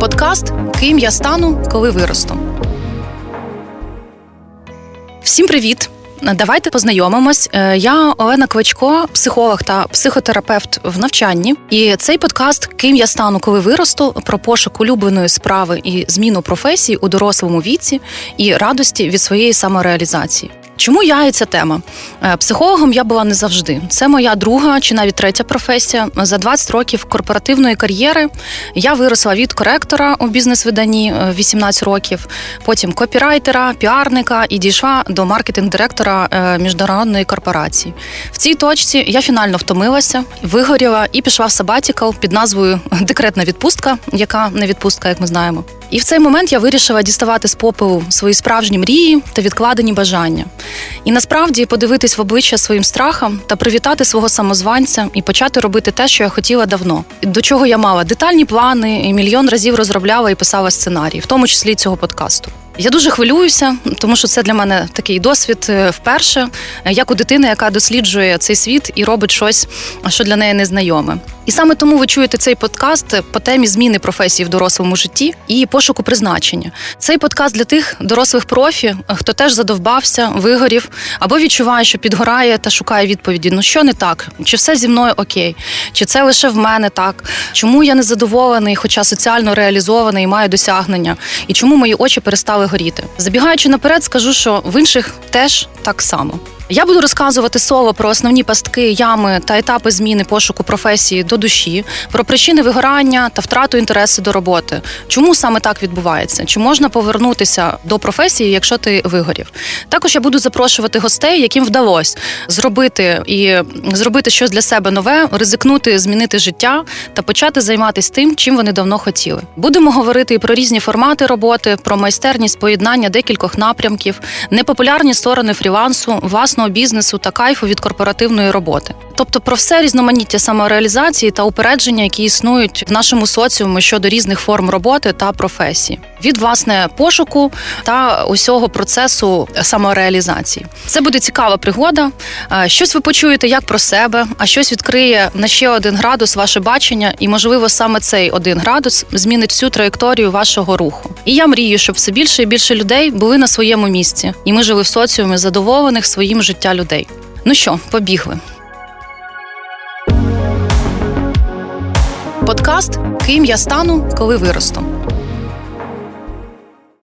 Подкаст Ким я стану, коли виросту. Всім привіт! Давайте познайомимось. Е, Я Олена Квачко, психолог та психотерапевт в навчанні. І цей подкаст Ким я стану, коли виросту про пошук улюбленої справи і зміну професії у дорослому віці і радості від своєї самореалізації. Чому я і ця тема? Е, Психологом я була не завжди. Це моя друга чи навіть третя професія. За 20 років корпоративної кар'єри я виросла від коректора у бізнес-виданні е, 18 років, потім копірайтера, піарника і дійшла до маркетинг-директора е, міжнародної корпорації. В цій точці я фінально втомилася, вигоріла і пішла в сабатікал під назвою Декретна відпустка, яка не відпустка, як ми знаємо. І в цей момент я вирішила діставати з попелу свої справжні мрії та відкладені бажання. І насправді подивитись в обличчя своїм страхам та привітати свого самозванця і почати робити те, що я хотіла давно. До чого я мала детальні плани і мільйон разів розробляла і писала сценарії, в тому числі цього подкасту. Я дуже хвилююся, тому що це для мене такий досвід е, вперше, е, як у дитини, яка досліджує цей світ і робить щось, що для неї незнайоме. І саме тому ви чуєте цей подкаст по темі зміни професії в дорослому житті і пошуку призначення. Цей подкаст для тих дорослих профі, хто теж задовбався, вигорів або відчуває, що підгорає та шукає відповіді: ну що не так, чи все зі мною окей, чи це лише в мене так, чому я не задоволений, хоча соціально реалізований і маю досягнення, і чому мої очі перестали горіти. Забігаючи наперед, скажу, що в інших теж так само. Я буду розказувати соло про основні пастки, ями та етапи зміни пошуку професії до душі, про причини вигорання та втрату інтересу до роботи. Чому саме так відбувається? Чи можна повернутися до професії, якщо ти вигорів? Також я буду запрошувати гостей, яким вдалося зробити і зробити щось для себе нове, ризикнути, змінити життя та почати займатися тим, чим вони давно хотіли. Будемо говорити і про різні формати роботи, про майстерність поєднання декількох напрямків, непопулярні сторони фрілансу, власного бізнесу та кайфу від корпоративної роботи. Тобто про все різноманіття самореалізації та упередження, які існують в нашому соціумі щодо різних форм роботи та професій, від власне пошуку та усього процесу самореалізації. Це буде цікава пригода. Е, Щось ви почуєте як про себе, а щось відкриє на ще один градус ваше бачення, і можливо саме цей один градус змінить всю траєкторію вашого руху. І я мрію, щоб все більше і більше людей були на своєму місці, і ми жили в соціумі задоволених своїм життя людей. Ну що, побігли. Подкаст Ким я стану, коли виросту.